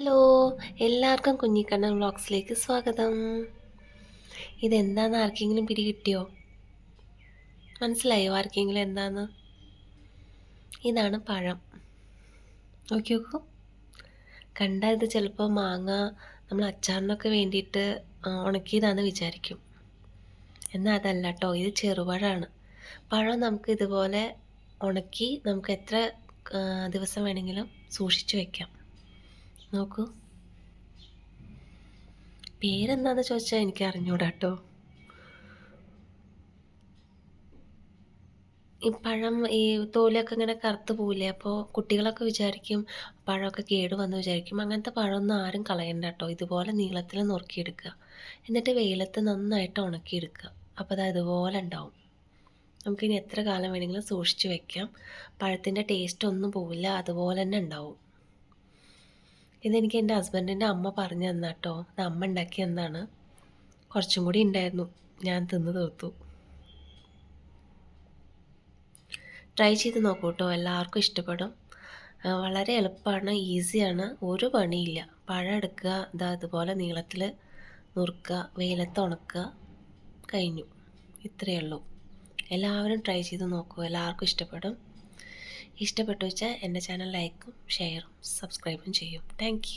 Hello എല്ലാവർക്കും കുഞ്ഞിക്കണ്ണൻ വ്ളോഗ്സിലേക്ക് സ്വാഗതം. ഇതെന്താന്ന് ആർക്കെങ്കിലും പിടികിട്ടിയോ മനസ്സിലായോ ആർക്കെങ്കിലും എന്താന്ന്? ഇതാണ് പഴം. നോക്കി നോക്കൂ. കണ്ടാൽ ഇത് ചിലപ്പോൾ മാങ്ങ നമ്മൾ അച്ചാറിനൊക്കെ വേണ്ടിയിട്ട് ഉണക്കിയതാണെന്ന് വിചാരിക്കും. എന്നാൽ അതല്ല കേട്ടോ ഇത് ചെറുപഴമാണ് പഴം നമുക്ക് ഇതുപോലെ ഉണക്കി നമുക്ക് എത്ര ദിവസം വേണമെങ്കിലും സൂക്ഷിച്ചു വെക്കാം. നോക്കൂ. പേരെന്താന്ന് ചോദിച്ചാൽ എനിക്ക് അറിഞ്ഞൂടാ കേട്ടോ ഈ പഴം ഈ തോലൊക്കെ ഇങ്ങനെ കറുത്ത് പോവില്ലേ അപ്പോൾ കുട്ടികളൊക്കെ വിചാരിക്കും പഴമൊക്കെ കേട് വന്ന് വിചാരിക്കും. അങ്ങനത്തെ പഴമൊന്നും ആരും കളയണ്ട കേട്ടോ ഇതുപോലെ നീളത്തിൽ നുറുക്കിയെടുക്കുക. എന്നിട്ട് വെയിലത്ത് നന്നായിട്ട് ഉണക്കിയെടുക്കുക. അപ്പോൾ അത് അതുപോലെ ഉണ്ടാവും. നമുക്കിനി എത്ര കാലം വേണമെങ്കിലും സൂക്ഷിച്ച് വെക്കാം. പഴത്തിന്റെ ടേസ്റ്റ് ഒന്നും പോവില്ല അതുപോലെ തന്നെ ഉണ്ടാവും. ഇതെനിക്ക് എന്റെ ഹസ്ബൻഡിന്റെ അമ്മ പറഞ്ഞു തന്ന കേട്ടോ ഇത് അമ്മ ഉണ്ടാക്കി തന്നാണ് കുറച്ചും കൂടി ഉണ്ടായിരുന്നു. ഞാൻ തിന്ന് തീർത്തു. ട്രൈ ചെയ്ത് നോക്കൂ കേട്ടോ എല്ലാവർക്കും ഇഷ്ടപ്പെടും. വളരെ എളുപ്പമാണ് ഈസിയാണ് ഒരു പണിയില്ല. പഴം എടുക്കുക ഇതാ ഇതുപോലെ നീളത്തിൽ നുറുക്കുക വെയിലത്ത് ഉണക്കുക കഴിഞ്ഞു. ഇത്രയേ ഉള്ളൂ. എല്ലാവരും ട്രൈ ചെയ്ത് നോക്കൂ എല്ലാവർക്കും ഇഷ്ടപ്പെടും. ഇഷ്ടപ്പെട്ടു വെച്ചാൽ എന്റെ ചാനൽ ലൈക്കും ഷെയറും സബ്സ്ക്രൈബും ചെയ്യും. താങ്ക്